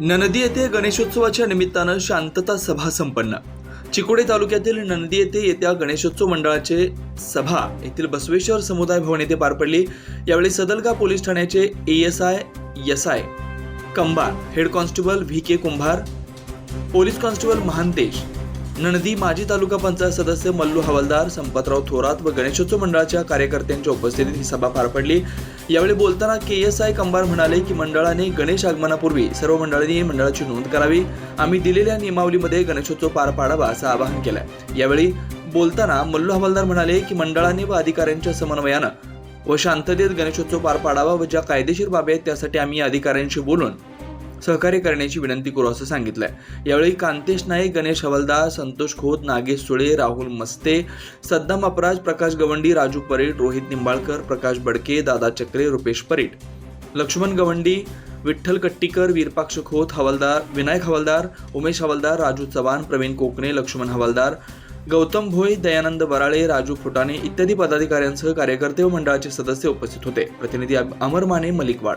ननदी येथे गणेशोत्सवाच्या निमित्तानं शांतता सभा संपन्न. चिकोडे तालुक्यातील नंदी येथे येत्या गणेशोत्सव मंडळाचे सभा येथील बसवेश्वर समुदाय भवन येथे पार पडली. यावेळी सदलगा पोलीस ठाण्याचे A S I S I Kambar head constable V K Kumbhar police constable Mahantesh Nanadi माजी तालुका पंचायत सदस्य मल्लू हवालदार संपतराव थोरात व गणेशोत्सव मंडळाच्या कार्यकर्त्यांच्या उपस्थितीत ही सभा पार पडली. यावेळी बोलताना के एस आय कंबार म्हणाले की मंडळाने गणेश आगमनापूर्वी सर्व मंडळांनी मंडळाची नोंद करावी. आम्ही दिलेल्या नियमावलीमध्ये गणेशोत्सव पार पाडावा असं आवाहन केलं यावेळी बोलताना मल्लू हवालदार म्हणाले की मंडळाने व अधिकाऱ्यांच्या समन्वयानं व शांततेत गणेशोत्सव पार पाडावा व ज्या कायदेशीर बाबी आहेत त्यासाठी आम्ही अधिकाऱ्यांशी बोलून सहकार्य करण्याची विनंती करू असं सांगितलंय. यावेळी कांतेश नाईक गणेश हवालदार संतोष खोत नागेश सुळे राहुल मस्ते सद्दाम अपराज प्रकाश गवंडी राजू परेट रोहित निंबाळकर प्रकाश बडके दादा चक्रे रुपेश परीट लक्ष्मण गवंडी विठ्ठल कट्टीकर वीरपाक्ष खोत हवालदार विनायक हवालदार उमेश हवालदार राजू चव्हाण प्रवीण कोकणे लक्ष्मण हवालदार गौतम भोई दयानंद बराळे राजू फुटाणे इत्यादी पदाधिकाऱ्यांसह कार्यकर्ते व मंडळाचे सदस्य उपस्थित होते. प्रतिनिधी अमर माने मलिकवाड.